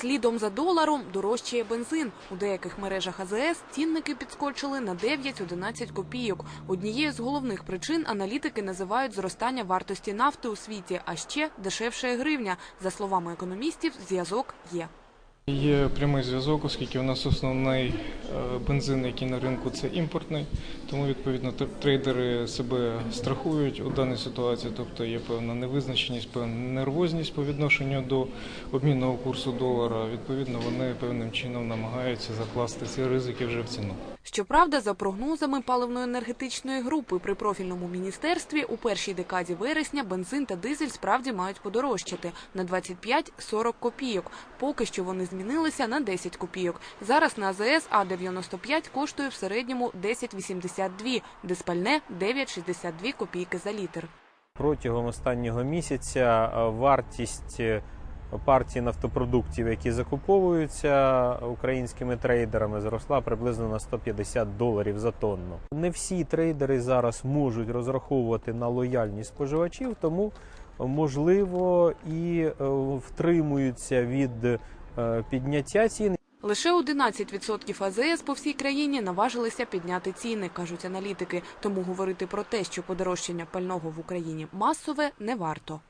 Слідом за доларом дорожчає бензин. У деяких мережах АЗС цінники підскочили на 9-11 копійок. Однією з головних причин аналітики називають зростання вартості нафти у світі, а ще дешевша гривня. За словами економістів, зв'язок є. Є прямий зв'язок, оскільки у нас основний е, бензин, який на ринку, це імпортний, тому відповідно тр- трейдери себе страхують у даній ситуації, тобто є певна невизначеність, певна нервозність по відношенню до обмінного курсу долара. Відповідно, вони певним чином намагаються закласти ці ризики вже в ціну. Щоправда, за прогнозами паливно-енергетичної групи при профільному міністерстві, у першій декаді вересня бензин та дизель справді мають подорожчати на 25-40 копійок. Поки що вони змінилися на 10 копійок. Зараз на АЗС А95 коштує в середньому 10,82, диспальне 9,62 копійки за літр. Протягом останнього місяця е, вартість е, партії нафтопродуктів, які закуповуються українськими трейдерами, зросла приблизно на 150 доларів за тонну. Не всі трейдери зараз можуть розраховувати на лояльність споживачів, тому можливо і е, втримуються від підняття цін. Лише 11% АЗС по всій країні наважилися підняти ціни, кажуть аналітики. Тому говорити про те, що подорожчання пального в Україні масове, не варто.